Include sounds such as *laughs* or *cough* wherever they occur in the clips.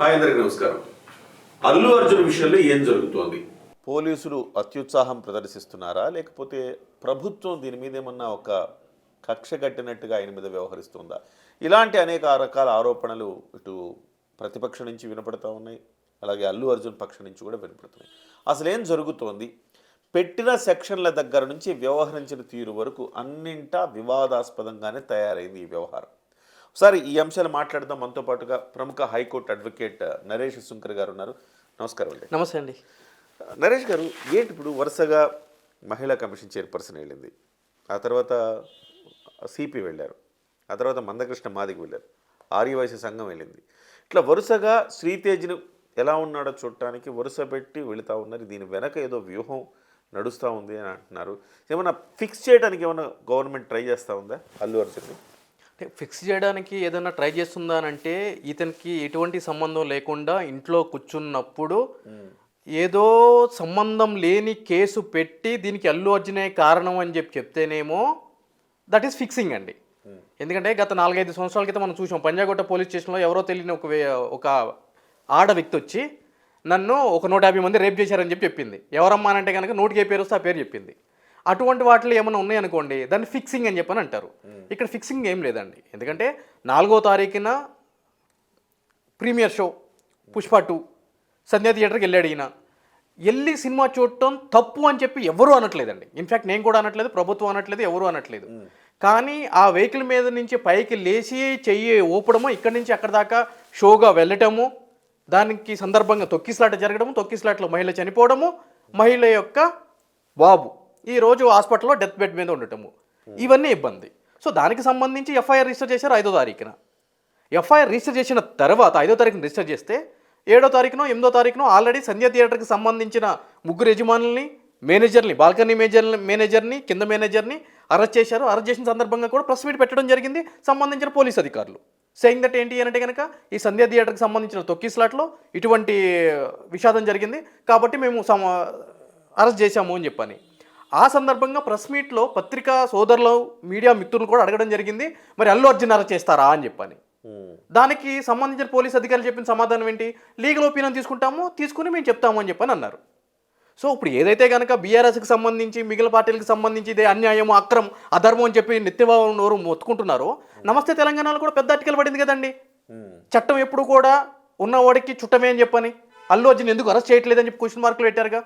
Hi అందరికి నమస్కారం. అల్లు అర్జున్ విషయంలో ఏం జరుగుతోంది? పోలీసులు అత్యుత్సాహం ప్రదర్శిస్తున్నారా? లేకపోతే ప్రభుత్వం దీని మీద ఏమన్నా ఒక కక్ష కట్టినట్టుగా ఆయన మీద వ్యవహరిస్తుందా? ఇలాంటి అనేక రకాల ఆరోపణలు ఇటు ప్రతిపక్ష నుంచి వినపడతా ఉన్నాయి. అలాగే అల్లు అర్జున్ పక్ష నుంచి కూడా వినపడుతున్నాయి. అసలు ఏం జరుగుతోంది? పెట్టిన సెక్షన్ల దగ్గర నుంచి వ్యవహరించిన తీరు వరకు అన్నింటా వివాదాస్పదంగానే తయారైంది ఈ వ్యవహారం. ఒకసారి ఈ అంశాలు మాట్లాడదాం. మనతో పాటుగా ప్రముఖ హైకోర్టు అడ్వకేట్ నరేష్ సుంకర్ గారు ఉన్నారు. నమస్కారం అండి. నమస్తే అండి. నరేష్ గారు ఏంటి ఇప్పుడు వరుసగా మహిళా కమిషన్ చైర్పర్సన్ వెళ్ళింది. ఆ తర్వాత సిపి వెళ్ళారు. ఆ తర్వాత మందకృష్ణ మాదికి వెళ్ళారు. ఆర్యవైశ్య సంఘం వెళ్ళింది. ఇట్లా వరుసగా శ్రీతేజ్ను ఎలా ఉన్నాడో చూడటానికి వరుస పెట్టి వెళుతూ ఉన్నారు. దీని వెనక ఏదో వ్యూహం నడుస్తూ ఉంది అని అంటున్నారు. ఏమన్నా ఫిక్స్ చేయడానికి ఏమైనా గవర్నమెంట్ ట్రై చేస్తూ ఉందా? అల్లు అర్జున్ అంటే ఫిక్స్ చేయడానికి ఏదైనా ట్రై చేస్తుందా అంటే ఇతనికి ఎటువంటి సంబంధం లేకుండా ఇంట్లో కూర్చున్నప్పుడు ఏదో సంబంధం లేని కేసు పెట్టి దీనికి అల్లు అర్జునే కారణం అని చెప్పి చెప్తేనేమో దట్ ఈస్ ఫిక్సింగ్ అండి. ఎందుకంటే గత నాలుగైదు సంవత్సరాల క్రితం మనం చూసాం. పంజాగుట్ట పోలీస్ స్టేషన్లో ఎవరో తెలియని ఒక వే- ఒక ఆడ వ్యక్తి వచ్చి నన్ను ఒక నూట యాభై మంది రేప్ చేశారని చెప్పి చెప్పింది. ఎవరమ్మా అని అంటే కనుక నోటికే పేరు వస్తే ఆ పేరు చెప్పింది. అటువంటి వాటిలో ఏమైనా ఉన్నాయనుకోండి దాన్ని ఫిక్సింగ్ అని చెప్పని అంటారు. ఇక్కడ ఫిక్సింగ్ ఏం లేదండి. ఎందుకంటే నాలుగో తారీఖున premiere show Pushpa two Sandhya థియేటర్కి వెళ్ళాడు ఈయన. వెళ్ళి సినిమా చూడటం తప్పు అని చెప్పి ఎవరు అనట్లేదండి. ఇన్ఫ్యాక్ట్ నేను కూడా అనట్లేదు ప్రభుత్వం అనట్లేదు ఎవరు అనట్లేదు. కానీ ఆ వెహికల్ మీద నుంచి పైకి లేచి చెయ్యి ఊపడము ఇక్కడి నుంచి అక్కడ దాకా షోగా వెళ్ళటము దానికి సందర్భంగా తొక్కిసలాట జరగడము తొక్కిసలాటలో మహిళ చనిపోవడము మహిళ యొక్క బాబు. ఈ రోజు హాస్పిటల్లో డెత్ బెడ్ మీద ఉండటము. ఇవన్నీ ఇబ్బంది. సో దానికి సంబంధించి ఎఫ్ఐఆర్ రిజిస్టర్ చేశారు ఐదో తారీఖున. ఎఫ్ఐఆర్ రిజిస్టర్ చేసిన తర్వాత ఐదో తారీఖున రిజిస్టర్ చేస్తే ఏడో తారీఖునో ఎనిమిదో తారీఖునో ఆల్రెడీ సంధ్య థియేటర్కి సంబంధించిన ముగ్గురు యజమానుల్ని మేనేజర్ని బాల్కనీ మేనేజర్ మేనేజర్ని కింద మేనేజర్ని అరెస్ట్ చేశారు. అరెస్ట్ చేసిన సందర్భంగా కూడా ప్రెస్ మీట్ పెట్టడం జరిగింది. సంబంధించిన పోలీస్ అధికారులు. సెయింగ్ దట్ ఏంటి అంటే కనుక ఈ సంధ్య థియేటర్కి సంబంధించిన తొక్కిస్లాట్లో ఇటువంటి విషాదం జరిగింది. కాబట్టి మేము అరెస్ట్ చేశాము అని చెప్పని. ఆ సందర్భంగా ప్రెస్ మీట్లో పత్రికా సోదరులు మీడియా మిత్రులు కూడా అడగడం జరిగింది. మరి అల్లు అర్జున్ అరెస్ట్ చేస్తారా అని చెప్పని. దానికి సంబంధించిన పోలీస్ అధికారులు చెప్పిన సమాధానం ఏంటి? లీగల్ ఒపీనియన్ తీసుకుంటాము తీసుకుని మేము చెప్తాము అని చెప్పని అన్నారు. సో ఇప్పుడు ఏదైతే కనుక బీఆర్ఎస్కి సంబంధించి మిగిలిన పార్టీలకు సంబంధించి ఇదే అన్యాయం అక్రమం అధర్మం అని చెప్పి నిత్యభావం నోరు మొత్తుకుంటున్నారో నమస్తే తెలంగాణలో కూడా పెద్ద అర్టికల్ పడింది కదండి. చట్టం ఎప్పుడు కూడా ఉన్నవాడికి చుట్టమే అని చెప్పని. అల్లు అర్జున్ ఎందుకు అరెస్ట్ చేయట్లేదని చెప్పి క్వశ్చన్ మార్కులు పెట్టారుగా?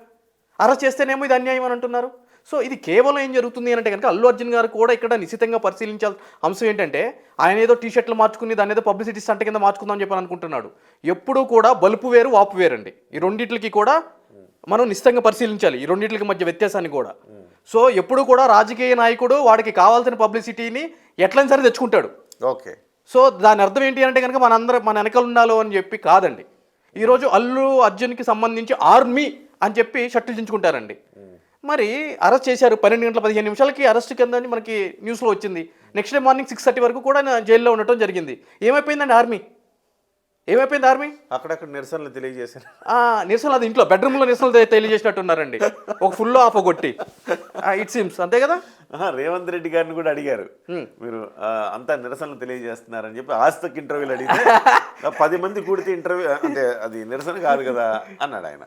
అరెస్ట్ చేస్తేనేమో ఇది అన్యాయం అని అంటున్నారు. సో ఇది కేవలం ఏం జరుగుతుంది అని అంటే కనుక అల్లు అర్జున్ గారు కూడా ఇక్కడ నిశ్చితంగా పరిశీలించాల్సిన అంశం ఏంటంటే ఆయన ఏదో టీ షర్ట్లు మార్చుకుని దాని ఏదో పబ్లిసిటీ స్టంట్ కింద మార్చుకుందాం చెప్పని అనుకుంటున్నాడు. ఎప్పుడూ కూడా బలుపు వేరు వాపు వేరండి ఈ రెండిట్లకి కూడా మనం నిశ్చితంగా పరిశీలించాలి. ఈ రెండిట్లకి మధ్య వ్యత్యాసాన్ని కూడా. సో ఎప్పుడు కూడా రాజకీయ నాయకుడు వాడికి కావాల్సిన పబ్లిసిటీని ఎట్లయినా సరే తెచ్చుకుంటాడు. ఓకే. సో దాని అర్థం ఏంటి అంటే కనుక మనందరం మన వెనకాల ఉండాలో అని చెప్పి కాదండి. ఈరోజు అల్లు అర్జున్కి సంబంధించి ఆర్మీ అని చెప్పి షర్టులు చించుకుంటారండి. మరి అరెస్ట్ చేశారు పన్నెండు గంటల పదిహేను నిమిషాలకి అరెస్ట్ కింద అని మనకి న్యూస్లో వచ్చింది. Next day morning six thirty వరకు కూడా ఆయన జైల్లో ఉండటం జరిగింది. ఏమైపోయిందండి ఆర్మీ? ఏమైపోయింది ఆర్మీ? అక్కడక్కడ నిరసనలు తెలియజేశారు. ఆ, నిరసనలు అది ఇంట్లో బెడ్రూమ్లో నిరసనలు తెలియజేసినట్టున్నారండి. ఒక ఫుల్ ఆఫ్ కొట్టి. ఇట్ సిమ్స్ అంతే కదా? రేవంత్ రెడ్డి గారిని కూడా అడిగారు. మీరు అంతా నిరసనలు తెలియజేస్తున్నారని చెప్పి ఆస్తక్ ఇంటర్వ్యూలు అడిగితే *laughs* "ఆ, పది మంది కూడితే ఇంటర్వ్యూ అంటే అది నిరసన కాదు కదా అన్నాడు ఆయన.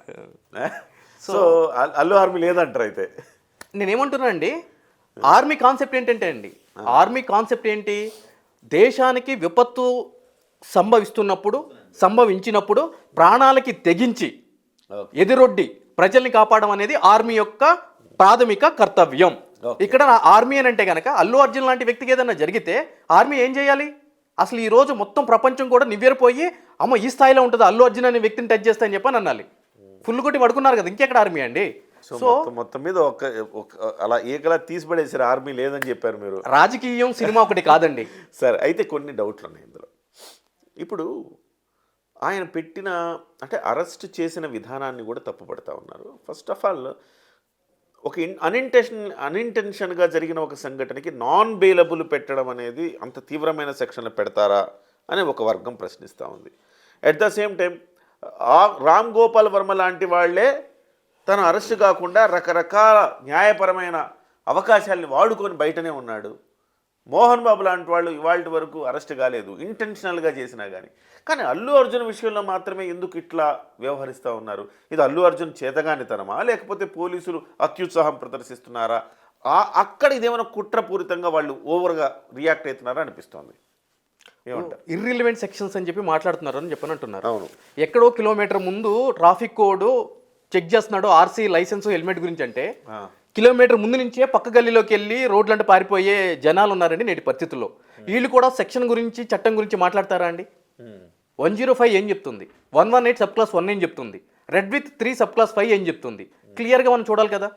సో అల్- అల్లు ఆర్మీ లేదంటారు అయితే. నేనేమంటున్నానండి ఆర్మీ కాన్సెప్ట్ ఏంటంటే అండి ఆర్మీ కాన్సెప్ట్ ఏంటి? దేశానికి విపత్తు సంభవిస్తున్నప్పుడు సంభవించినప్పుడు ప్రాణాలకి తెగించి ఎదురొడ్డి ప్రజల్ని కాపాడడం అనేది ఆర్మీ యొక్క ప్రాథమిక కర్తవ్యం. ఇక్కడ ఆర్మీ అని అంటే కనుక అల్లు అర్జున్ లాంటి వ్యక్తికి ఏదైనా జరిగితే ఆర్మీ ఏం చేయాలి? అసలు ఈ రోజు మొత్తం ప్రపంచం కూడా నివ్వెరపోయి అమ్మ ఈ స్థాయిలో ఉంటుంది అల్లు అర్జున్ అనే వ్యక్తిని టచ్ చేస్తా అని చెప్పని అనాలి. ఫుల్ కొట్టి పడుకున్నారు కదా ఇంకెక్కడ ఆర్మీ అండి? సో మొత్తం మీద ఒక అలా ఏకలా తీసిపడేసారు ఆర్మీ లేదని చెప్పారు మీరు. రాజకీయం సినిమా ఒకటి కాదండి. *laughs* సరే అయితే కొన్ని డౌట్లు ఉన్నాయి ఇందులో. ఇప్పుడు ఆయన పెట్టిన అంటే అరెస్ట్ చేసిన విధానాన్ని కూడా తప్పుపడతా ఉన్నారు. ఫస్ట్ ఆఫ్ ఆల్ ఒక ఇన్ అన్ఇంటెన్షన్ అన్ఇంటెన్షన్గా జరిగిన ఒక సంఘటనకి నాన్ బెయిలబుల్ పెట్టడం అనేది అంత తీవ్రమైన సెక్షన్లు పెడతారా అని ఒక వర్గం ప్రశ్నిస్తూ ఉంది. At the same time Ram Gopal Varma లాంటి వాళ్ళే తను అరెస్ట్ కాకుండా రకరకాల న్యాయపరమైన అవకాశాలని వాడుకొని బయటనే ఉన్నాడు. మోహన్ బాబు లాంటి వాళ్ళు ఇవాళ వరకు అరెస్ట్ కాలేదు. ఇంటెన్షనల్గా చేసినా కానీ కానీ అల్లు అర్జున్ విషయంలో మాత్రమే ఎందుకు ఇట్లా వ్యవహరిస్తూ ఉన్నారు? ఇది అల్లు అర్జున్ చేతగానితనమా? లేకపోతే పోలీసులు అత్యుత్సాహం ప్రదర్శిస్తున్నారా? ఆ అక్కడ ఇదేమైనా కుట్రపూరితంగా వాళ్ళు ఓవర్గా రియాక్ట్ అవుతున్నారా అనిపిస్తోంది. ఇర్రిలివెంట్ సెక్షన్స్ అని చెప్పి మాట్లాడుతున్నారు అని చెప్పని అంటున్నారు అవును. ఎక్కడో కిలోమీటర్ ముందు ట్రాఫిక్ కోడ్ చెక్ చేస్తున్నాడు ఆర్సీ లైసెన్స్ హెల్మెట్ గురించి అంటే. కిలోమీటర్ ముందు నుంచే పక్క గల్లీలోకి వెళ్ళి రోడ్లంటే పారిపోయే జనాలు ఉన్నారండి నేటి పరిస్థితుల్లో. వీళ్ళు కూడా సెక్షన్ గురించి చట్టం గురించి మాట్లాడతారా అండి? వన్ జీరో ఫైవ్ ఏం చెప్తుంది? One one eight sub class one ఏం చెప్తుంది? Read with three sub class five ఏం చెప్తుంది? క్లియర్గా మనం చూడాలి కదా.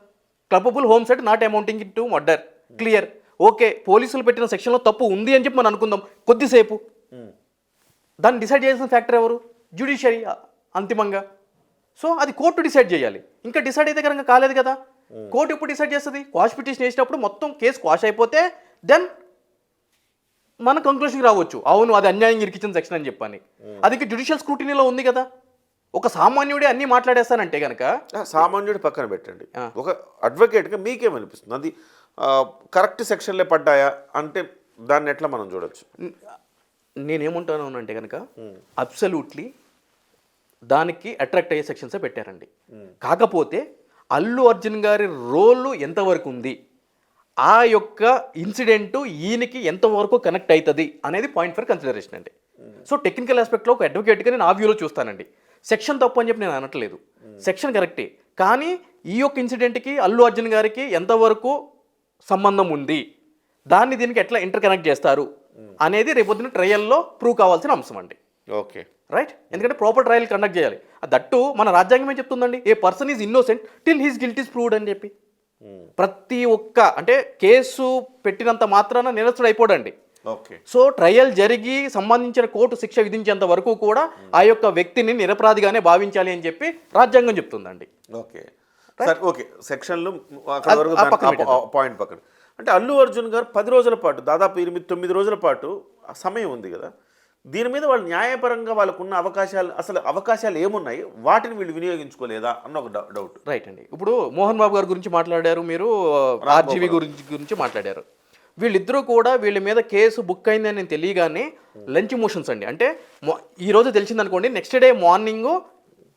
Culpable homicide not amounting to murder. Clear. Okay పోలీసులు పెట్టిన సెక్షన్లో తప్పు ఉంది అని చెప్పి మనం అనుకుందాం. కొద్దిసేపు. దాన్ని డిసైడ్ చేయాల్సిన ఫ్యాక్టర్ ఎవరు? జ్యుడిషియరీ అంతిమంగా. సో అది కోర్టు డిసైడ్ చేయాలి. ఇంకా డిసైడ్ అయితే కనుక కాలేదు కదా. కోర్టు ఎప్పుడు డిసైడ్ చేస్తుంది? క్వాష్ పిటిషన్ వేసినప్పుడు మొత్తం కేసు క్వాష్ అయిపోతే దెన్ మన కంక్లూషన్కి రావచ్చు. అవును అది అన్యాయం ఇరికించిన సెక్షన్ అని చెప్పని. అది జ్యుడిషియల్ స్క్రూటినీలో ఉంది కదా. ఒక సామాన్యుడే అన్నీ మాట్లాడేస్తానంటే కనుక సామాన్యుడు పక్కన పెట్టండి. ఒక అడ్వకేట్గా మీకేమనిపిస్తుంది అది కరెక్ట్ సెక్షన్లే పడ్డాయా? అంటే దాన్ని ఎట్లా మనం చూడొచ్చు? నేనేమంటాను అంటే కనుక అబ్సల్యూట్లీ దానికి అట్రాక్ట్ అయ్యే సెక్షన్సే పెట్టారండి. కాకపోతే అల్లు అర్జున్ గారి రోల్ ఎంతవరకు ఉంది? ఆ యొక్క ఇన్సిడెంట్ ఈయనకి ఎంతవరకు కనెక్ట్ అవుతుంది అనేది పాయింట్ ఫర్ కన్సిడరేషన్ అండి. సో టెక్నికల్ ఆస్పెక్ట్లో ఒక అడ్వకేట్గా నేను ఆ వ్యూలో చూస్తానండి. సెక్షన్ తప్పు అని చెప్పి నేను అనట్లేదు. సెక్షన్ కరెక్టే కానీ ఈ యొక్క ఇన్సిడెంట్కి అల్లు అర్జున్ గారికి ఎంతవరకు సంబంధం ఉంది. దాన్ని దీనికి ఎట్లా ఇంటర్ కనెక్ట్ చేస్తారు? అనేది రేపొద్దున ట్రయల్లో ప్రూవ్ కావాల్సిన అంశం అండి. ఓకే. రైట్ ఎందుకంటే ప్రాపర్ ట్రయల్ కండక్ట్ చేయాలి. దట్టు మన రాజ్యాంగం ఏం చెప్తుందండి? A person is innocent till he's guilt is proved అని చెప్పి. ప్రతి ఒక్క అంటే కేసు పెట్టినంత మాత్రాన నిరస్తుడు అయిపోడండి. ఓకే. సో ట్రయల్ జరిగి సంబంధించిన కోర్టు శిక్ష విధించేంత వరకు కూడా ఆ యొక్క వ్యక్తిని నిరపరాధిగానే భావించాలి అని చెప్పి రాజ్యాంగం చెప్తుందండి. ఓకే. సరే ఓకే. సెక్షన్లు అక్కడ వరకు పాయింట్ పక్కన. అంటే అల్లు అర్జున్ గారు పది రోజుల పాటు దాదాపు ఎనిమిది తొమ్మిది రోజుల పాటు ఆ సమయం ఉంది కదా. దీని మీద వాళ్ళు న్యాయపరంగా వాళ్ళకున్న అవకాశాలు అసలు అవకాశాలు ఏమున్నాయి? వాటిని వీళ్ళు వినియోగించుకోలేదా? అన్న ఒక డౌట్. రైట్ అండి. ఇప్పుడు మోహన్ బాబు గారి గురించి మాట్లాడారు మీరు ఆర్జీవి గురించి గురించి మాట్లాడారు. వీళ్ళిద్దరూ కూడా వీళ్ళ మీద కేసు బుక్ అయిందని నేను తెలియగానే లంచ్ మోషన్స్ అండి. అంటే మొ- ఈ రోజు తెలిసింది అనుకోండి next day morning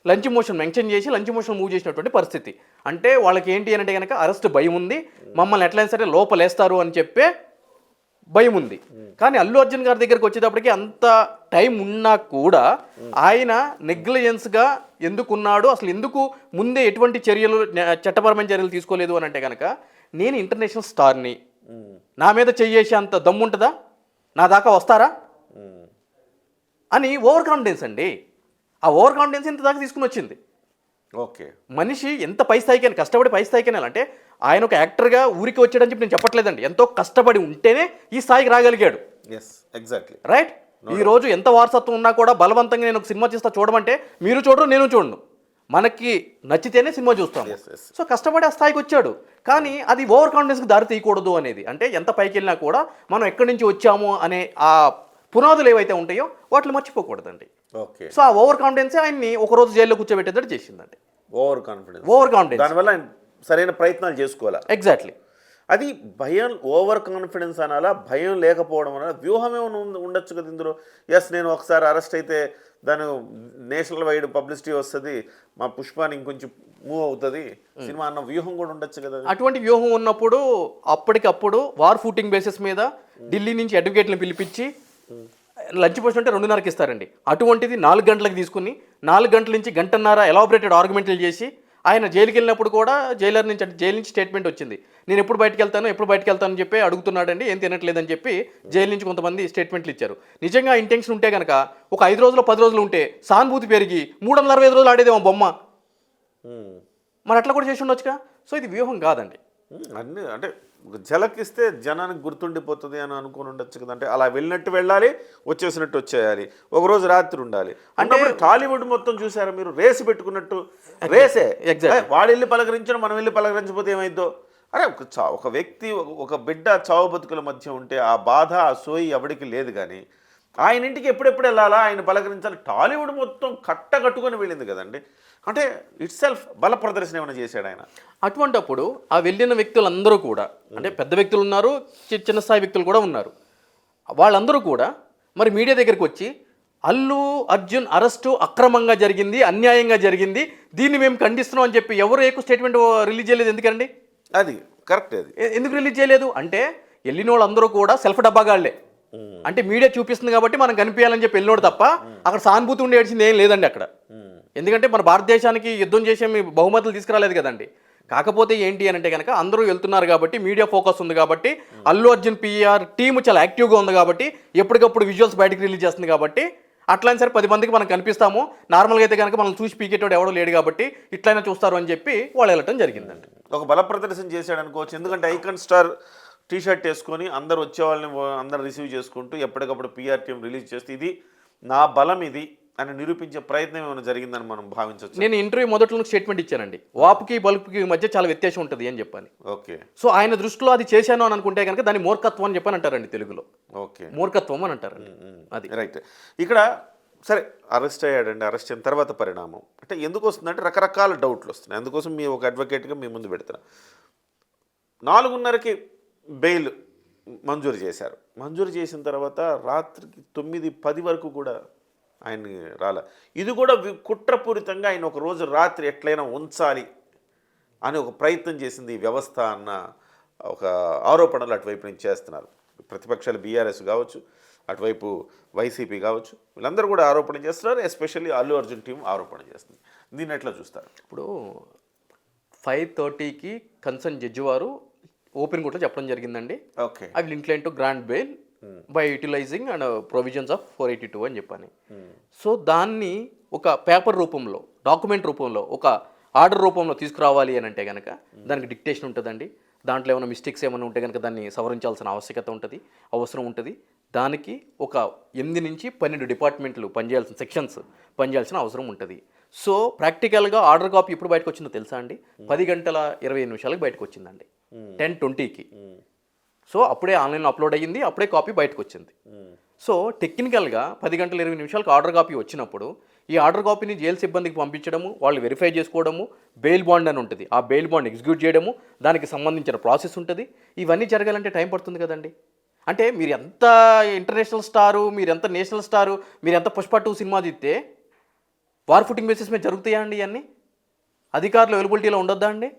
lunch motion mention చేసి లంచ్ మోషన్ మూవ్ చేసినటువంటి పరిస్థితి. అంటే వాళ్ళకి ఏంటి అంటే కనుక అరెస్ట్ భయం ఉంది మమ్మల్ని ఎట్లయినా సరే లోపలేస్తారు అని చెప్పే భయం ఉంది కానీ అల్లు అర్జున్ గారి దగ్గరికి వచ్చేటప్పటికి అంత టైం ఉన్నా కూడా ఆయన నెగ్లిజెన్స్గా ఎందుకున్నాడు? అసలు ఎందుకు ముందే ఎటువంటి చర్యలు చట్టపరమైన చర్యలు తీసుకోలేదు అని అంటే కనుక నేను ఇంటర్నేషనల్ స్టార్ని నా మీద చెయ్యేసి అంత దమ్ముంటుందా? నా దాకా వస్తారా? అని ఓవర్ కాన్ఫిడెన్స్ అండి. ఆ ఓవర్ కాన్ఫిడెన్స్ ఇంత దాకా తీసుకుని వచ్చింది. ఓకే. మనిషి ఎంత పై స్థాయికి కష్టపడి పై స్థాయికి వెళ్ళాలంటే ఆయన ఒక యాక్టర్గా ఊరికి వచ్చాడని చెప్పి నేను చెప్పట్లేదండి. ఎంతో కష్టపడి ఉంటేనే ఈ స్థాయికి రాగలిగాడు. ఎస్ ఎగ్జాక్ట్లీ రైట్ ఈ రోజు ఎంత వారసత్వం ఉన్నా కూడా బలవంతంగా నేను ఒక సినిమా చేస్తా చూడమంటే మీరు చూడరు నేను చూడను. మనకి నచ్చితేనే సినిమా చూస్తాం. సో కష్టపడి ఆ స్థాయికి వచ్చాడు. కానీ అది ఓవర్ కాన్ఫిడెన్స్కి దారి తీయకూడదు అనేది అంటే ఎంత పైకి వెళ్ళినా కూడా మనం ఎక్కడి నుంచి వచ్చాము అనే ఆ పునాదులు ఏవైతే ఉంటాయో వాటిని మర్చిపోకూడదండి. ఓకే. సో ఆ ఓవర్ కాన్ఫిడెన్స్ ఆయన్ని ఒక రోజు జైల్లో కూర్చోబెట్టేటట్టు చేసిందండి. ఓవర్ కాన్ఫిడెన్స్ ఓవర్ కాన్ఫిడెన్స్ దానివల్ల ఆయన సరైన ప్రయత్నాలు చేసుకోవాలా? ఎగ్జాక్ట్లీ అది భయం ఓవర్ కాన్ఫిడెన్స్ అనాలా? భయం లేకపోవడం అనాలా? వ్యూహం ఏమైనా ఉండ- ఉండొచ్చు కదా ఇందులో? ఎస్ నేను ఒకసారి అరెస్ట్ అయితే దాని నేషనల్ వైడ్ పబ్లిసిటీ వస్తుంది మా పుష్పాన్ని ఇంకొంచెం మూవ్ అవుతుంది సినిమా అన్న వ్యూహం కూడా ఉండొచ్చు కదా. అటువంటి వ్యూహం ఉన్నప్పుడు అప్పటికప్పుడు వార్ ఫూటింగ్ బేసిస్ మీద ఢిల్లీ నుంచి అడ్వకేట్లను పిలిపించి లంచ్ పోస్ట్ అంటే రెండున్నరకి ఇస్తారండి. అటువంటిది నాలుగు గంటలకు తీసుకుని నాలుగు గంటల నుంచి గంటన్నర ఎలాబరేటెడ్ ఆర్గ్యుమెంట్లు చేసి ఆయన జైలుకి వెళ్ళినప్పుడు కూడా జైలర్ నుంచి అంటే జైలు నుంచి స్టేట్మెంట్ వచ్చింది. నేను ఎప్పుడు బయటకు వెళ్తాను ఎప్పుడు బయటకు వెళ్తాను అని చెప్పి అడుగుతున్నాడండి ఏం తినట్లేదని చెప్పి జైలు నుంచి కొంతమంది స్టేట్మెంట్లు ఇచ్చారు. నిజంగా ఇంటెన్షన్ ఉంటే కనుక ఒక ఐదు రోజులు పది రోజులు ఉంటే సానుభూతి పెరిగి మూడు వందల అరవై ఐదు రోజులు ఆడేదేమో బొమ్మ. మరి అట్లా కూడా చేసి ఉండొచ్చుగా? సో ఇది వ్యూహం కాదండి. అన్ని అంటే ఒక ఝలకిస్తే జనానికి గుర్తుండిపోతుంది అని అనుకుని ఉండొచ్చు కదా. అంటే అలా వెళ్ళినట్టు వెళ్ళాలి వచ్చేసినట్టు వచ్చేయాలి. ఒక రోజు రాత్రి ఉండాలి. అంటే టాలీవుడ్ మొత్తం చూసారా మీరు? రేసు పెట్టుకున్నట్టు. రేసే. *laughs* వాడు వెళ్ళి పలకరించడం మనం వెళ్ళి పలకరించకపోతే ఏమైద్దో? అరే ఒక చా ఒక వ్యక్తి ఒక- ఒక బిడ్డ చావు బతుకుల మధ్య ఉంటే ఆ బాధ ఆ సోయి ఎవడికి లేదు కానీ ఆయన ఇంటికి ఎప్పుడెప్పుడు వెళ్ళాలా? ఆయన పలకరించాలి. టాలీవుడ్ మొత్తం కట్టకట్టుకొని వెళ్ళింది కదండి. అంటే ఇట్ సెల్ఫ్ బల ప్రదర్శన ఏమైనా చేశాడు ఆయన? అటువంటప్పుడు ఆ వెళ్ళిన వ్యక్తులందరూ కూడా అంటే పెద్ద వ్యక్తులు ఉన్నారు చిన్న స్థాయి వ్యక్తులు కూడా ఉన్నారు. వాళ్ళందరూ కూడా మరి మీడియా దగ్గరికి వచ్చి అల్లు అర్జున్ అరెస్టు అక్రమంగా జరిగింది అన్యాయంగా జరిగింది దీన్ని మేము ఖండిస్తున్నాం అని చెప్పి ఎవరు ఏకు స్టేట్మెంట్ రిలీజ్ చేయలేదు ఎందుకండి అది కరెక్ట్ అది. ఎందుకు రిలీజ్ చేయలేదు? అంటే వెళ్ళిన వాళ్ళందరూ కూడా సెల్ఫ్ డబ్బాగాళ్ళే. అంటే మీడియా చూపిస్తుంది కాబట్టి మనం కనిపించాలని చెప్పి వెళ్ళినోడు తప్ప అక్కడ సానుభూతి ఉండి ఏడ్చింది ఏం లేదండి అక్కడ. ఎందుకంటే మన భారతదేశానికి యుద్ధం చేసే మీ బహుమతులు తీసుకురాలేదు కదండి. కాకపోతే ఏంటి అని అంటే కనుక అందరూ వెళ్తున్నారు కాబట్టి మీడియా ఫోకస్ ఉంది కాబట్టి అల్లు అర్జున్ పిఆర్ టీం చాలా యాక్టివ్గా ఉంది కాబట్టి ఎప్పటికప్పుడు విజువల్స్ బయటకు రిలీజ్ చేస్తుంది కాబట్టి అట్లయినా సరే పది మందికి మనం కనిపిస్తాము. నార్మల్గా అయితే కనుక మనం చూసి పీకేటోడు ఎవడో లేడు కాబట్టి ఇట్లయినా చూస్తారు అని చెప్పి వాళ్ళు వెళ్ళటం జరిగిందండి. ఒక బల ప్రదర్శన చేశాడు అనుకోవచ్చు ఎందుకంటే ఐకన్ స్టార్ టీ షర్ట్ వేసుకొని అందరు వచ్చే వాళ్ళని అందరు రిసీవ్ చేసుకుంటూ ఎప్పటికప్పుడు పిఆర్ టీం రిలీజ్ చేస్తే ఇది నా బలం ఇది. అని నిరూపించే ప్రయత్నం ఏమైనా జరిగిందని మనం భావించవచ్చు నేను ఇంటర్వ్యూ మొదట్లో స్టేట్మెంట్ ఇచ్చానండి వాపుకి బల్బుకి మధ్య చాలా వ్యత్యాసం ఉంటుంది అని చెప్పాను ఓకే. సో ఆయన దృష్టిలో అది చేశాను అని అనుకుంటే కనుక దాన్ని మూర్ఖత్వం అని చెప్పని అంటారండి తెలుగులో. ఓకే. మూర్ఖత్వం అని అంటారండి. అది. రైట్. ఇక్కడ సరే అరెస్ట్ అయ్యాడండి. అరెస్ట్ అయిన తర్వాత పరిణామం. అంటే ఎందుకు వస్తుందంటే రకరకాల డౌట్లు వస్తున్నాయి. అందుకోసం మీ ఒక అడ్వకేట్గా మీ ముందు పెడుతున్నా నాలుగున్నరకి బెయిల్ మంజూరు చేశారు. మంజూరు చేసిన తర్వాత రాత్రికి తొమ్మిది పది వరకు కూడా ఆయన రాలే. ఇది కూడా కుట్రపూరితంగా ఆయన ఒక రోజు రాత్రి ఎట్లయినా ఉంచాలి అని ఒక ప్రయత్నం చేసింది ఈ వ్యవస్థ అన్న ఒక ఆరోపణలు అటువైపు నుంచి చేస్తున్నారు. ప్రతిపక్షాలు బీఆర్ఎస్ కావచ్చు అటువైపు వైసీపీ కావచ్చు వీళ్ళందరూ కూడా ఆరోపణ చేస్తున్నారు ఎస్పెషల్లీ అల్లు అర్జున్ టీం ఆరోపణ చేస్తుంది. దీన్ని ఎట్లా చూస్తారు? ఇప్పుడు ఫైవ్ థర్టీకి కన్సర్న్ జడ్జి వారు ఓపెన్ కోర్టులో చెప్పడం జరిగిందండి. Okay. I will incline to grand bail. By utilizing and provisions of four eighty two అని చెప్పని. సో దాన్ని ఒక పేపర్ రూపంలో డాక్యుమెంట్ రూపంలో ఒక ఆర్డర్ రూపంలో తీసుకురావాలి అని అంటే కనుక దానికి డిక్టేషన్ ఉంటుందండి. దాంట్లో ఏమైనా మిస్టేక్స్ ఏమైనా ఉంటే కనుక దాన్ని సవరించాల్సిన ఆవశ్యకత ఉంటుంది అవసరం ఉంటుంది. దానికి ఒక ఎనిమిది నుంచి పన్నెండు డిపార్ట్మెంట్లు పనిచేయాల్సిన సెక్షన్స్ పనిచేయాల్సిన అవసరం ఉంటుంది. సో ప్రాక్టికల్గా ఆర్డర్ కాపీ ఎప్పుడు బయటకు వచ్చిందో తెలుసా అండి? పది గంటల ఇరవై నిమిషాలకు బయటకు వచ్చిందండి టెన్ ట్వంటీకి. సో అప్పుడే ఆన్లైన్లో అప్లోడ్ అయ్యింది అప్పుడే కాపీ బయటకు వచ్చింది సో టెక్నికల్గా పది గంటల ఇరవై నిమిషాలకు ఆర్డర్ కాపీ వచ్చినప్పుడు ఈ ఆర్డర్ కాపీని జైలు సిబ్బందికి పంపించడము వాళ్ళు వెరిఫై చేసుకోవడము బెయిల్ బాండ్ అని ఉంటుంది. ఆ బెయిల్ బాండ్ ఎగ్జిక్యూట్ చేయడము దానికి సంబంధించిన ప్రాసెస్ ఉంటుంది. ఇవన్నీ జరగాలంటే టైం పడుతుంది కదండి. అంటే మీరు ఎంత ఇంటర్నేషనల్ స్టారు మీరు ఎంత నేషనల్ స్టారు మీరు ఎంత పుష్ప టూ సినిమా తీస్తే వార్ ఫుటింగ్ బేసిస్ మీద జరుగుతాయా అండి ఇవన్నీ? అధికారులు అవైలబిలిటీలో ఉండొద్దా అండి?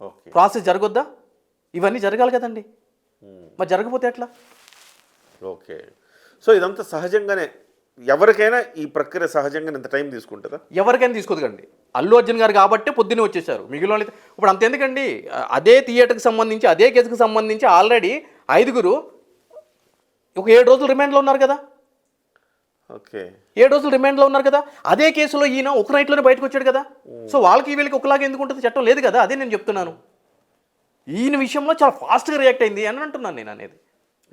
ఓకే. ప్రాసెస్ జరగొద్దా? ఇవన్నీ జరగాలి కదండి. మరి జరగకపోతే ఎట్లా? ఓకే. సో ఇదంతా సహజంగానే ఎవరికైనా ఈ ప్రక్రియ సహజంగానే ఇంత టైం తీసుకుంటుందా? ఎవరికైనా తీసుకోదుకండి అల్లు అర్జున్ గారు కాబట్టే పొద్దున్నే వచ్చేసారు. మిగిలిన ఇప్పుడు అంత ఎందుకండి? అదే థియేటర్కి సంబంధించి అదే కేసుకు సంబంధించి ఆల్రెడీ ఐదుగురు ఒక ఏడు రోజులు రిమాండ్లో ఉన్నారు కదా? ఓకే. ఏడు రోజులు రిమాండ్లో ఉన్నారు కదా? అదే కేసులో ఈయన ఒక నైట్లోనే బయటకు వచ్చాడు కదా? సో వాళ్ళకి వీళ్ళకి ఒకలాగా ఎందుకు ఉంటుంది? చట్టం లేదు కదా? అదే నేను చెప్తున్నాను. ఈయన విషయంలో చాలా ఫాస్ట్గా రియాక్ట్ అయింది అని అంటున్నాను నేను అనేది.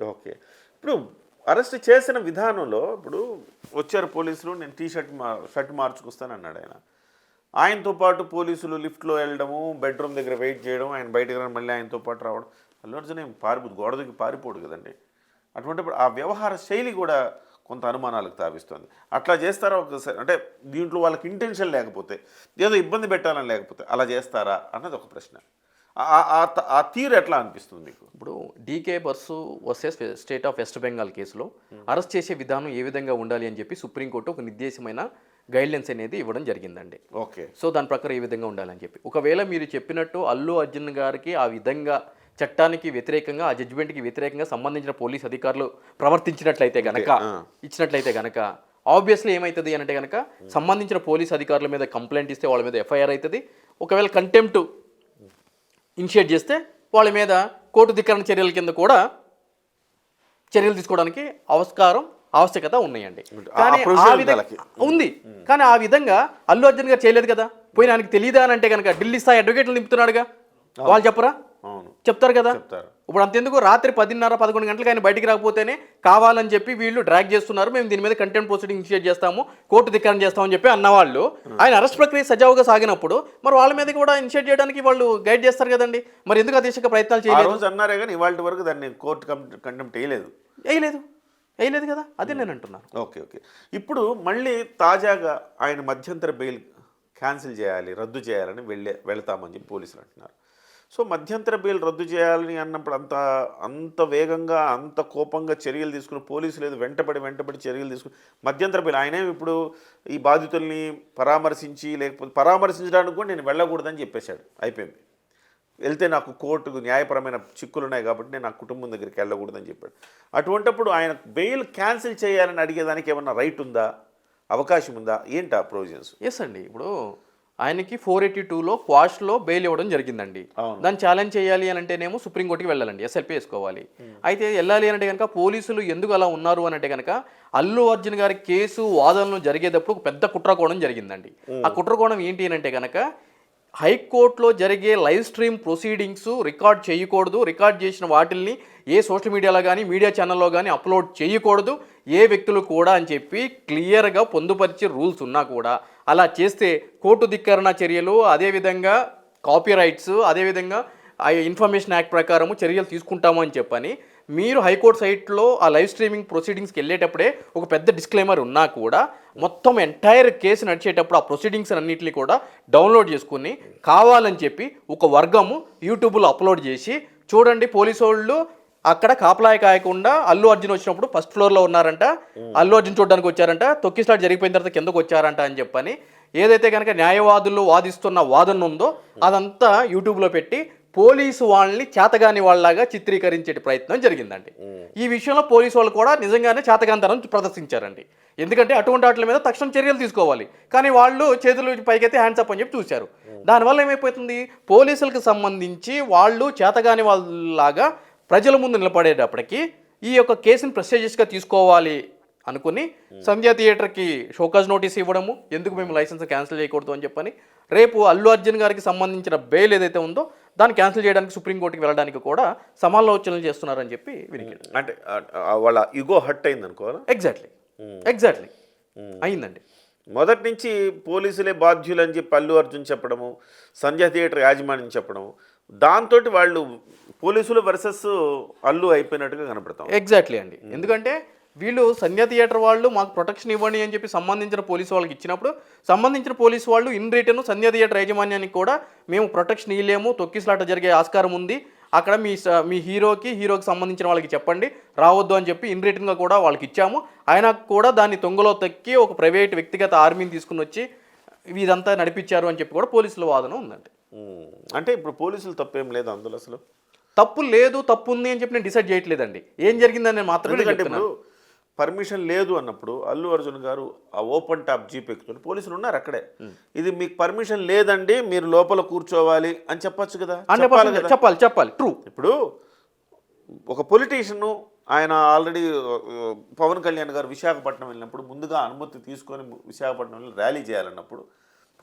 ఓకే. ఇప్పుడు అరెస్ట్ చేసిన విధానంలో ఇప్పుడు వచ్చారు పోలీసులు నేను టీ షర్ట్ మా షర్ట్ మార్చుకొస్తాను అన్నాడు ఆయన. ఆయనతో పాటు పోలీసులు లిఫ్ట్లో వెళ్ళడము బెడ్రూమ్ దగ్గర వెయిట్ చేయడం ఆయన బయటకు రావడం మళ్ళీ ఆయనతో పాటు రావడం. అల్లు అర్జున్ ఏం పారిపోదు గోడ దగ్గర పారిపోడు కదండి. అటువంటిప్పుడు ఆ వ్యవహార శైలి కూడా కొంత అనుమానాలకు తావిస్తుంది. అట్లా చేస్తారా ఒకసారి? అంటే దీంట్లో వాళ్ళకి ఇంటెన్షన్ లేకపోతే ఏదో ఇబ్బంది పెట్టాలని లేకపోతే అలా చేస్తారా అన్నది ఒక ప్రశ్న. ఆ- తీరు ఎట్లా అనిపిస్తుంది మీకు? ఇప్పుడు DK Basu versus state of West Bengal కేసులో అరెస్ట్ చేసే విధానం ఏ విధంగా ఉండాలి అని చెప్పి సుప్రీంకోర్టు ఒక నిర్దేశమైన గైడ్లైన్స్ అనేది ఇవ్వడం జరిగిందండి. ఓకే. సో దాని ప్రకారం ఏ విధంగా ఉండాలని చెప్పి. ఒకవేళ మీరు చెప్పినట్టు అల్లు అర్జున్ గారికి ఆ విధంగా చట్టానికి వ్యతిరేకంగా ఆ జడ్జిమెంట్కి వ్యతిరేకంగా సంబంధించిన పోలీస్ అధికారులు ప్రవర్తించినట్లయితే గనక ఇచ్చినట్లయితే గనక ఆబ్వియస్లీ ఏమవుతుంది అని అంటే గనక సంబంధించిన పోలీస్ అధికారుల మీద కంప్లైంట్ ఇస్తే వాళ్ళ మీద ఎఫ్ఐఆర్ అవుతుంది. ఒకవేళ కంటెంప్ట్ ఇనిషియేట్ చేస్తే వాళ్ళ మీద కోర్టు ధిక్కరణ చర్యల కింద కూడా చర్యలు తీసుకోవడానికి ఆవిష్కారం ఆవశ్యకత ఉన్నాయండి. కానీ ఆ విధంగా. ఉంది. కానీ ఆ విధంగా అల్లు అర్జున్ గారు చేయలేదు కదా? పోయిన ఆయనకి తెలియదా అని అంటే కనుక ఢిల్లీ స్థాయి అడ్వకేట్లు నింపుతున్నాడుగా? వాళ్ళు చెప్పరా? చెప్తారు కదా? చెప్తారు. ఇప్పుడు అంతెందుకు? రాత్రి పదిన్నర పదకొండు గంటలకు ఆయన బయటికి రాకపోతేనే కావాలని చెప్పి వీళ్ళు డ్రాగ్ చేస్తున్నారు. మేము దీని మీద కంటెంట్ ప్రొసీడింగ్ ఇనిషియేట్ చేస్తాము కోర్టు ధిక్కరణ చేస్తామని చెప్పి అన్నవాళ్ళు. ఆయన అరెస్ట్ ప్రక్రియ సజావుగా సాగినప్పుడు మరి వాళ్ళ మీద కూడా ఇనిషియేట్ చేయడానికి వాళ్ళు గైడ్ చేస్తారు కదండి. మరి ఎందుకు ఆ దిశగా ప్రయత్నాలు చేయలేదు? అన్నారే కానీ ఇవాళ వరకు దాన్ని కోర్టు కంటెంప్ట్ వేయలేదు వేయలేదు. వేయలేదు కదా? అదే నేను అంటున్నాను. Okay okay. ఇప్పుడు మళ్ళీ తాజాగా ఆయన మధ్యంతర బెయిల్ క్యాన్సిల్ చేయాలి రద్దు చేయాలని వెళ్ళే వెళ్తామని చెప్పి పోలీసులు అంటున్నారు. సో మధ్యంతర బెయిల్ రద్దు చేయాలని అన్నప్పుడు అంత అంత వేగంగా అంత కోపంగా చర్యలు తీసుకుని పోలీసులు ఏదో వెంటబడి వెంటబడి చర్యలు తీసుకుని మధ్యంతర బెయిల్ ఆయనే ఇప్పుడు ఈ బాధితుల్ని పరామర్శించి లేకపోతే పరామర్శించడానికి కూడా నేను వెళ్ళకూడదని చెప్పేశాడు. అయిపోయింది. వెళ్తే నాకు కోర్టుకు న్యాయపరమైన చిక్కులు ఉన్నాయి కాబట్టి నేను నా కుటుంబం దగ్గరికి వెళ్ళకూడదని చెప్పాడు. అటువంటప్పుడు ఆయన బెయిల్ క్యాన్సిల్ చేయాలని అడిగేదానికి ఏమన్నా రైట్ ఉందా? అవకాశం ఉందా? ఏంటా ప్రొవిజన్స్? ఎస్ అండి. ఇప్పుడు ఆయనకి ఫోర్ ఎయిటీ టూలో క్వాష్లో బెయిల్ ఇవ్వడం జరిగిందండి. దాన్ని ఛాలెంజ్ చేయాలి అని అంటేనేమో సుప్రీంకోర్టుకి వెళ్ళాలండి ఎస్ఎల్పీ వేసుకోవాలి. అయితే వెళ్ళాలి అంటే కనుక పోలీసులు ఎందుకు అలా ఉన్నారు అని అంటే కనుక అల్లు అర్జున్ గారి కేసు వాదనలు జరిగేటప్పుడు పెద్ద కుట్రకోణం జరిగిందండి. ఆ కుట్రకోణం ఏంటి అని అంటే కనుక హైకోర్టులో జరిగే లైవ్ స్ట్రీమ్ ప్రొసీడింగ్స్ రికార్డ్ చేయకూడదు. రికార్డ్ చేసిన వాటిల్ని ఏ సోషల్ మీడియాలో కానీ మీడియా ఛానల్లో కానీ అప్లోడ్ చేయకూడదు. ఏ వ్యక్తులు కూడా అని చెప్పి క్లియర్గా పొందుపరిచే రూల్స్ ఉన్నా కూడా అలా చేస్తే కోర్టు ధిక్కరణ చర్యలు అదేవిధంగా కాపీ రైట్స్ అదేవిధంగా ఆ ఇన్ఫర్మేషన్ యాక్ట్ ప్రకారము చర్యలు తీసుకుంటాము అని చెప్పని మీరు హైకోర్టు సైట్లో ఆ లైవ్ స్ట్రీమింగ్ ప్రొసీడింగ్స్కి వెళ్ళేటప్పుడే ఒక పెద్ద డిస్క్లైమర్ ఉన్నా కూడా మొత్తం ఎంటైర్ కేసు నడిచేటప్పుడు ఆ ప్రొసీడింగ్స్ అన్నింటినీ కూడా డౌన్లోడ్ చేసుకుని కావాలని చెప్పి ఒక వర్గము యూట్యూబ్లో అప్లోడ్ చేసి చూడండి పోలీసు వాళ్ళు అక్కడ కాపలాయ కాయకుండా అల్లు అర్జున్ వచ్చినప్పుడు ఫస్ట్ ఫ్లోర్లో ఉన్నారంట. అల్లు అర్జున్ చూడడానికి వచ్చారంట. తొక్కిస్లాట్ జరిగిపోయిన తర్వాత కిందకు వచ్చారంట అని చెప్పని. ఏదైతే కనుక న్యాయవాదులు వాదిస్తున్న వాదన ఉందో అదంతా యూట్యూబ్లో పెట్టి పోలీసు వాళ్ళని చేతగాని వాళ్ళలాగా చిత్రీకరించే ప్రయత్నం జరిగిందండి. ఈ విషయంలో పోలీసు వాళ్ళు కూడా నిజంగానే చేతగాంతరం ప్రదర్శించారండి. ఎందుకంటే అటువంటి వాటి మీద తక్షణ చర్యలు తీసుకోవాలి. కానీ వాళ్ళు చేతులు పైకెత్తి హ్యాండ్స్ అప్ అని చెప్పి చూశారు. దానివల్ల ఏమైపోతుంది? పోలీసులకు సంబంధించి వాళ్ళు చేతగాని వాళ్ళలాగా ప్రజల ముందు నిలబడేటప్పటికి ఈ యొక్క కేసుని ప్రెస్టేజియస్గా తీసుకోవాలి అనుకుని సంధ్యా థియేటర్కి షోకాజ్ నోటీస్ ఇవ్వడము ఎందుకు మేము లైసెన్స్ క్యాన్సిల్ చేయకూడదు అని చెప్పని రేపు అల్లు అర్జున్ గారికి సంబంధించిన బెయిల్ ఏదైతే ఉందో దాన్ని క్యాన్సిల్ చేయడానికి సుప్రీంకోర్టుకి వెళ్ళడానికి కూడా సమాలోచనలు చేస్తున్నారని చెప్పి అంటే వాళ్ళ ఇగో హట్ అయింది అనుకోవాలా ఎగ్జాక్ట్లీ ఎగ్జాక్ట్లీ అయిందండి. మొదటి నుంచి పోలీసులే బాధ్యులు అని చెప్పి అల్లు అర్జున్ చెప్పడము సంజయ్ థియేటర్ యాజమాన్యం చెప్పడము దాంతో వాళ్ళు పోలీసులు వర్సెస్ అల్లు అయిపోయినట్టుగా కనపడతాం. ఎగ్జాక్ట్లీ అండి. ఎందుకంటే వీళ్ళు సంధ్యా థియేటర్ వాళ్ళు మాకు ప్రొటెక్షన్ ఇవ్వండి అని చెప్పి సంబంధించిన పోలీసు వాళ్ళకి ఇచ్చినప్పుడు సంబంధించిన పోలీసు వాళ్ళు ఇన్ రిటర్న్ సంధ్యా థియేటర్ యాజమాన్యానికి కూడా మేము ప్రొటెక్షన్ ఇవ్వలేము తొక్కిసలాట జరిగే ఆస్కారం ఉంది. అక్కడ మీ మీ హీరోకి హీరోకి సంబంధించిన వాళ్ళకి చెప్పండి రావద్దు అని చెప్పి ఇన్ రిటర్న్గా కూడా వాళ్ళకి ఇచ్చాము. అయినా కూడా దాన్ని తొంగలో తక్కి ఒక ప్రైవేట్ వ్యక్తిగత ఆర్మీని తీసుకుని వచ్చి ఇదంతా నడిపించారు అని చెప్పి కూడా పోలీసుల వాదన ఉందండి. అంటే ఇప్పుడు పోలీసులు తప్పేం లేదు అందులో అసలు. తప్పు లేదు తప్పు ఉంది అని చెప్పి నేను డిసైడ్ చేయట్లేదండి. ఏం జరిగిందని నేను మాత్రమే. ఇప్పుడు పర్మిషన్ లేదు అన్నప్పుడు అల్లు అర్జున్ గారు ఆ ఓపెన్ టాప్ జీప్ ఎక్కుతున్న పోలీసులు ఉన్నారు అక్కడే. ఇది మీకు పర్మిషన్ లేదండి మీరు లోపల కూర్చోవాలి అని చెప్పొచ్చు కదా? చెప్పాలి చెప్పాలి ట్రూ ఇప్పుడు ఒక పొలిటీషియన్ ఆయన ఆల్రెడీ పవన్ కళ్యాణ్ గారు విశాఖపట్నం వెళ్ళినప్పుడు ముందుగా అనుమతి తీసుకొని విశాఖపట్నం వెళ్ళి ర్యాలీ చేయాలన్నప్పుడు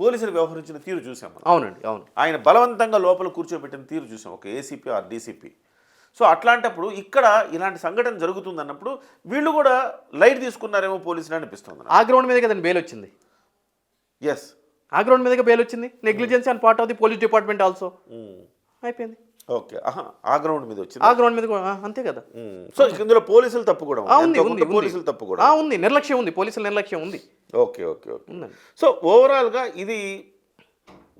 పోలీసులు వ్యవహరించిన తీరు చూసాం మనం. అవునండి అవును. ఆయన బలవంతంగా లోపల కూర్చోబెట్టిన తీరు చూసాం ఒక ఏసీపీ ఆర్ డీసీపీ సో అట్లాంటప్పుడు ఇక్కడ ఇలాంటి సంఘటన జరుగుతుంది అన్నప్పుడు వీళ్ళు కూడా లైట్ తీసుకున్నారేమో పోలీసులు అనిపిస్తుంది ఆ గ్రౌండ్ మీద కదండి బెయిల్ వచ్చింది. ఎస్ ఆ గ్రౌండ్ మీదగా బెయిల్ వచ్చింది. Negligence and part of the police department also అయిపోయింది. ఓకే. ఆ గ్రౌండ్ మీద వచ్చింది? ఆ గ్రౌండ్ మీద కూడా, అంతే కదా. సో ఇందులో పోలీసులు తప్పు కూడా ఉంది. ఉంది. పోలీసులు తప్పు కూడా ఉంది. నిర్లక్ష్యం ఉంది పోలీసుల నిర్లక్ష్యం ఉంది. Okay okay okay. సో ఓవరాల్గా ఇది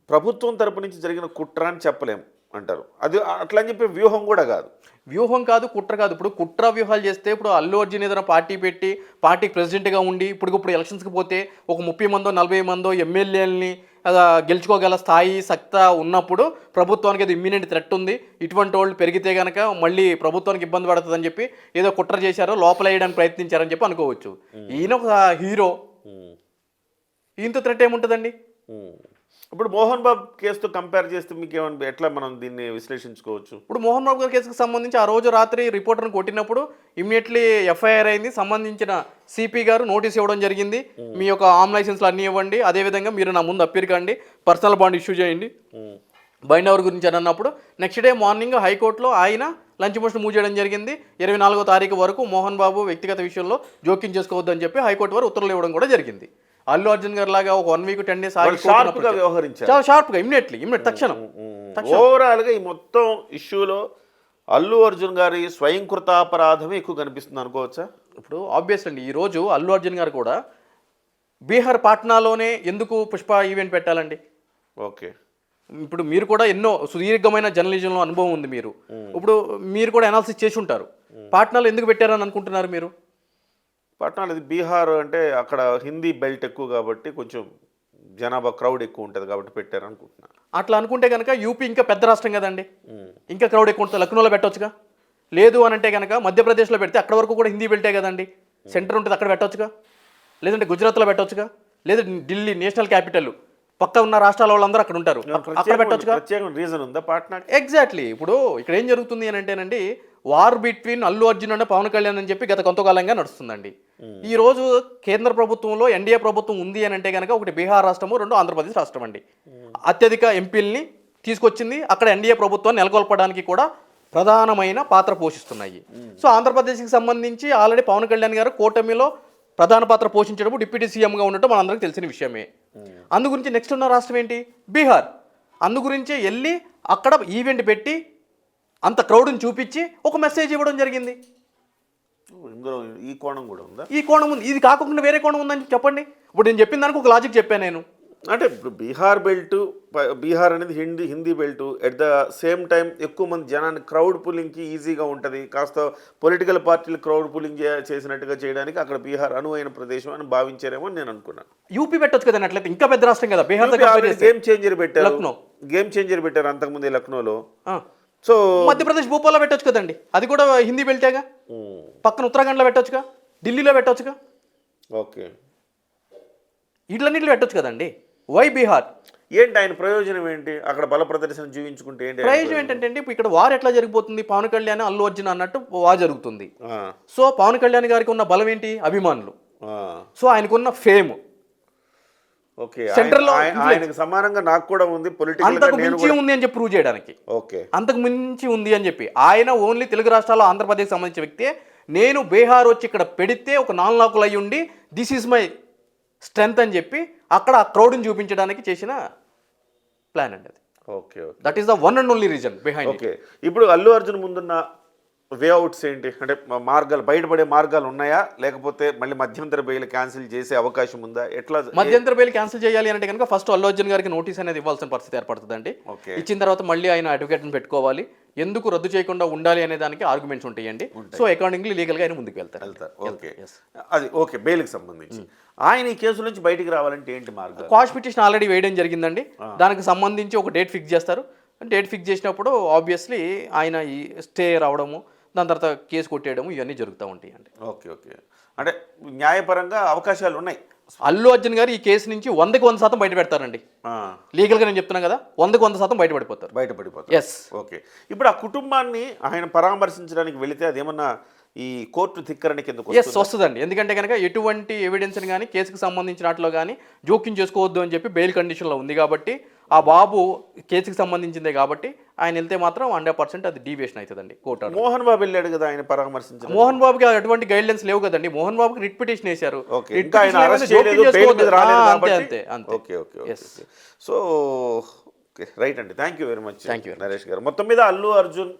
ప్రభుత్వం తరపు నుంచి జరిగిన కుట్ర అని చెప్పలేం అంటారు. అది అట్లా అని చెప్పి వ్యూహం కూడా కాదు. వ్యూహం కాదు కుట్ర కాదు. ఇప్పుడు కుట్ర వ్యూహాలు చేస్తే ఇప్పుడు అల్లు అర్జున్ ఏదైనా పార్టీ పెట్టి పార్టీకి ప్రెసిడెంట్గా ఉండి ఇప్పుడు ఇప్పుడు ఎలక్షన్స్కి పోతే ఒక ముప్పై మందో నలభై మందో ఎమ్మెల్యేలని గెలుచుకోగల స్థాయి సత్తా ఉన్నప్పుడు ప్రభుత్వానికి అది ఇమ్మినెంట్ థ్రెట్ ఉంది. ఇటువంటి వాళ్ళు పెరిగితే కనుక మళ్ళీ ప్రభుత్వానికి ఇబ్బంది పడుతుందని చెప్పి ఏదో కుట్ర చేశారో లోపల వేయడానికి ప్రయత్నించారని చెప్పి అనుకోవచ్చు. ఈయన ఒక హీరో. ఈయనతో థ్రెట్ ఏముంటుందండి. ఇప్పుడు మోహన్ బాబు కేసుతో కంపేర్ చేస్తే మీకు ఏమన్నా ఎట్లా మనం దీన్ని విశ్లేషించుకోవచ్చు? ఇప్పుడు మోహన్ బాబు గారి కేసుకు సంబంధించి ఆ రోజు రాత్రి రిపోర్టర్ని కొట్టినప్పుడు ఇమ్మీడియట్లీ ఎఫ్ఐఆర్ అయింది. సంబంధించిన సిపి గారు నోటీస్ ఇవ్వడం జరిగింది. మీ యొక్క ఆమ్ లైసెన్స్లు అన్నీ ఇవ్వండి. అదేవిధంగా మీరు నా ముందు అప్పీర్ కండి పర్సనల్ బాండ్ ఇష్యూ చేయండి. బైండ్ అవర్ గురించి అని అన్నప్పుడు నెక్స్ట్ డే మార్నింగ్ హైకోర్టులో ఆయన లంచ్ మోషన్ మూవ్ చేయడం జరిగింది. ఇరవై నాలుగో తారీఖు వరకు మోహన్ బాబు వ్యక్తిగత విషయంలో జోక్యం చేసుకోవద్దని చెప్పి హైకోర్టు వారు ఉత్తర్వులు ఇవ్వడం కూడా జరిగింది. అల్లు అర్జున్ గారు లాగా ఒక వన్ వీక్ టెన్ డేస్ షార్ప్గా. వ్యవహరించారు. చాలా షార్ప్గా ఇమ్మీడియట్లీ ఇమ్మీడియట్ తక్షణం ఓవరాల్గా ఈ మొత్తం ఇష్యూలో అల్లు అర్జున్ గారి స్వయంకృతాపరాధమే ఎక్కువ కనిపిస్తుంది అనుకోవచ్చా? ఇప్పుడు ఆబ్వియస్ అండి. ఈరోజు అల్లు అర్జున్ గారు కూడా బీహార్ పాట్నాలోనే ఎందుకు పుష్ప ఈవెంట్ పెట్టాలండి? ఓకే. ఇప్పుడు మీరు కూడా ఎన్నో సుదీర్ఘమైన జర్నలిజంలో అనుభవం ఉంది మీరు. ఇప్పుడు మీరు కూడా అనాలిసిస్ చేసి ఉంటారు. పాట్నాలో ఎందుకు పెట్టారని అనుకుంటున్నారు మీరు? పట్టణాలు ఇది బీహార్ అంటే అక్కడ హిందీ బెల్ట్ ఎక్కువ కాబట్టి కొంచెం జనాభా క్రౌడ్ ఎక్కువ ఉంటుంది కాబట్టి పెట్టారు అనుకుంటున్నాను అట్లా అనుకుంటే కనుక యూపీ ఇంకా పెద్ద రాష్ట్రం కదండి. ఇంకా క్రౌడ్ ఎక్కువ ఉంటుంది. లక్నోలో పెట్టొచ్చుగా? లేదు అని అంటే కనుక మధ్యప్రదేశ్లో పెడితే అక్కడ వరకు కూడా హిందీ బెల్టే కదండి. సెంటర్ ఉంటుంది అక్కడ పెట్టొచ్చుగా? లేదంటే గుజరాత్లో పెట్టొచ్చుగా? లేదా ఢిల్లీ నేషనల్ క్యాపిటల్. పక్క ఉన్న రాష్ట్రాల వాళ్ళందరూ అక్కడ ఉంటారు. అక్కడ ప్రత్యేక రీజన్ ఉందా పాట్నాకి? ఎగ్జాక్ట్లీ ఇప్పుడు ఇక్కడ ఏం జరుగుతుంది అని అంటేనండి war between Allu Arjun and Pawan Kalyan అని చెప్పి గత కొంతకాలంగా నడుస్తుందండి. ఈ రోజు కేంద్ర ప్రభుత్వంలో ఎన్డీఏ ప్రభుత్వం ఉంది అని అంటే కనుక ఒకటి బీహార్ రాష్ట్రము రెండు ఆంధ్రప్రదేశ్ రాష్ట్రం అండి. అత్యధిక ఎంపీల్ని తీసుకొచ్చింది అక్కడ ఎన్డీఏ ప్రభుత్వాన్ని నెలకొల్పడానికి కూడా ప్రధానమైన పాత్ర పోషిస్తున్నాయి. సో ఆంధ్రప్రదేశ్కి సంబంధించి ఆల్రెడీ పవన్ కళ్యాణ్ గారు కూటమిలో ప్రధాన పాత్ర పోషించడం డిప్యూటీ సీఎంగా ఉండటం మనందరికీ తెలిసిన విషయమే. అందు గురించి నెక్స్ట్ ఉన్న రాష్ట్రం ఏంటి? బీహార్. అందు గురించే వెళ్ళి అక్కడ ఈవెంట్ పెట్టి అంత క్రౌడ్ని చూపించి ఒక మెసేజ్ ఇవ్వడం జరిగింది. ఈ కోణం కూడా ఉందా? ఈ కోణం ఉంది. ఇది కాకుండా వేరే కోణం ఉందని చెప్పండి. ఇప్పుడు నేను చెప్పిన దానికి ఒక లాజిక్ చెప్పాను నేను. అంటే ఇప్పుడు బీహార్ బెల్ట్ బీహార్ అనేది Hindi Hindi belt. At the same time ఎక్కువ మంది జనాన్ని క్రౌడ్ పుల్లింగ్కి ఈజీగా ఉంటుంది. కాస్త పొలిటికల్ పార్టీలు క్రౌడ్ పుల్లింగ్ చేసినట్టుగా చేయడానికి అక్కడ బీహార్ అనువైన ప్రదేశం అని భావించారేమో అని నేను అనుకున్నాను. యూపీ పెట్టొచ్చు కదా అట్లయితే ఇంకా పెద్ద రాష్ట్రం కదా. బీహార్ గేమ్ చేంజర్ పెట్టారు. లక్నో. గేమ్ చేంజర్ పెట్టారు అంతకుముందే లక్నోలో. సో మధ్యప్రదేశ్ భూపాల్లో పెట్టొచ్చు కదండి. అది కూడా హిందీ బెల్టేగా? పక్కన ఉత్తరాఖండ్లో పెట్టొచ్చుగా? ఢిల్లీలో పెట్టొచ్చుగా? ఓకే. ఇట్లన్నింటిలో పెట్టొచ్చు కదండి. వై బీహార్ ఏంటి ఆయన ప్రయోజనం ఏంటి? అక్కడ బల ప్రదర్శన చూపించుకుంటే ఏంటి ప్రయోజనం ఏంటంటే అండి ఇప్పుడు ఇక్కడ వార్ ఎట్లా జరిగిపోతుంది? పవన్ కళ్యాణ్ అల్లు అర్జున్ అన్నట్టు వార్ జరుగుతుంది. సో పవన్ కళ్యాణ్ గారికి ఉన్న బలం ఏంటి? అభిమానులు. సో ఆయనకున్న ఫేమ్. ఓకే Central లో ఆయన- ఆయన- ఆయనకు సమానంగా నాకు కూడా ఉంది పొలిటికల్ అంతకు మించి ఉంది అని చెప్పి ప్రూవ్ చేయడానికి. ఓకే. అంతకు మించి ఉంది అని చెప్పి. ఆయన ఓన్లీ తెలుగు రాష్ట్రాల్లో ఆంధ్రప్రదేశ్ సంబంధించిన వ్యక్తే. నేను బీహార్ వచ్చి ఇక్కడ పెడితే ఒక నాన్ లాకులు అయ్యి ఉండి దిస్ ఈజ్ మై స్ట్రెంగ్త్ అని చెప్పి అక్కడ ఆ క్రౌడ్ని చూపించడానికి చేసిన ప్లాన్ అండి అది. Okay okay that is the one and only reason behind okay ఇప్పుడు అల్లు అర్జున్ ముందున్న వేఅవుట్స్ ఏంటి? అంటే మార్గాలు బయటపడే మార్గాలు ఉన్నాయా? లేకపోతే మళ్ళీ మధ్యంతర బెయిల్ క్యాన్సిల్ చేసే అవకాశం ఉందా? ఎట్లా మధ్యంతర బెయిల్ క్యాన్సిల్ చేయాలి అంటే కనుక ఫస్ట్ అల్లు అర్జున్ గారికి నోటీస్ అనేది ఇవ్వాల్సిన పరిస్థితి ఏర్పడుతుందండి. ఓకే. ఇచ్చిన తర్వాత మళ్ళీ ఆయన అడ్వకేట్ని పెట్టుకోవాలి. ఎందుకు రద్దు చేయకుండా ఉండాలి అనే దానికి ఆర్గ్యుమెంట్స్ ఉంటాయండి. సో అకార్డింగ్లీ లీగల్గా ఆయన ముందుకు వెళ్తారు. వెళ్తారు. ఓకే. అది ఓకే బెయిల్కి సంబంధించి. ఆయన ఈ కేసు నుంచి బయటికి రావాలంటే ఏంటి మార్గాలు? క్వాష్ పిటిషన్ ఆల్రెడీ వేయడం జరిగిందండి. దానికి సంబంధించి ఒక డేట్ ఫిక్స్ చేస్తారు. డేట్ ఫిక్స్ చేసినప్పుడు ఆబ్వియస్లీ ఆయన ఈ స్టే రావడము దాని తర్వాత కేసు కొట్టేయడము ఇవన్నీ జరుగుతూ ఉంటాయండి ఓకే ఓకే. అంటే న్యాయపరంగా అవకాశాలు ఉన్నాయి. అల్లు అర్జున్ గారు ఈ కేసు నుంచి వందకి వంద శాతం బయట పెడతారండి లీగల్గా నేను చెప్తున్నాను కదా వందకి వంద శాతం బయటపడిపోతారు. బయటపడిపోతాయి ఎస్ ఓకే. ఇప్పుడు ఆ కుటుంబాన్ని ఆయన పరామర్శించడానికి వెళితే అదేమన్నా ఈ కోర్టు ధిక్కరణ కిందకు ఎస్ వస్తుందండి. ఎందుకంటే కనుక ఎటువంటి ఎవిడెన్స్ని కానీ కేసుకు సంబంధించిన వాటిలో కానీ జోక్యం చేసుకోవద్దు అని చెప్పి బెయిల్ కండిషన్లో ఉంది కాబట్టి ఆ బాబు కేసుకి సంబంధించిందే కాబట్టి ఆయన వెళ్తే మాత్రం హండ్రెడ్ పర్సెంట్ అది డీవియేషన్ అవుతుందండి కోర్టు. మోహన్ బాబు వెళ్ళాడు కదా ఆయన పరామర్శించడానికి? మోహన్ బాబుకి అటువంటి గైడ్లైన్స్ లేవు కదండి. మోహన్ బాబుకి రిట్ పిటిషన్ వేశారు. అంతే అంతే అంతే. Okay okay. సో రైట్ అండి. Thank you very much you very Naresh garu. మొత్తం మీద అల్లు అర్జున్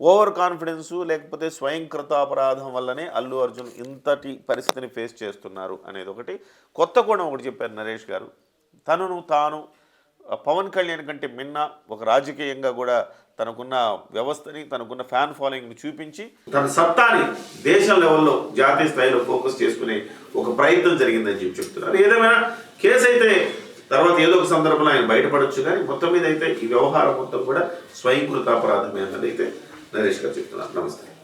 ఓవర్ కాన్ఫిడెన్సు లేకపోతే స్వయం కృతాపరాధం వల్లనే అల్లు అర్జున్ ఇంతటి పరిస్థితిని ఫేస్ చేస్తున్నారు అనేది ఒకటి. కొత్త కోణం ఒకటి చెప్పారు నరేష్ గారు. తనను తాను పవన్ కళ్యాణ్ కంటే మిన్న ఒక రాజకీయంగా కూడా తనకున్న వ్యవస్థని తనకున్న ఫ్యాన్ ఫాలోయింగ్ని చూపించి తన సత్తాని దేశం లెవెల్లో జాతీయ స్థాయిలో ఫోకస్ చేసుకునే ఒక ప్రయత్నం జరిగిందని చెప్పి చెప్తున్నారు. ఏదేమైనా కేసు అయితే తర్వాత ఏదో ఒక సందర్భంలో ఆయన బయటపడొచ్చు కానీ మొత్తం మీద అయితే ఈ వ్యవహారం మొత్తం కూడా స్వయంకృత అపరాధమే అన్నది అయితే నరేష్ గారు చెప్తున్నారు నమస్తే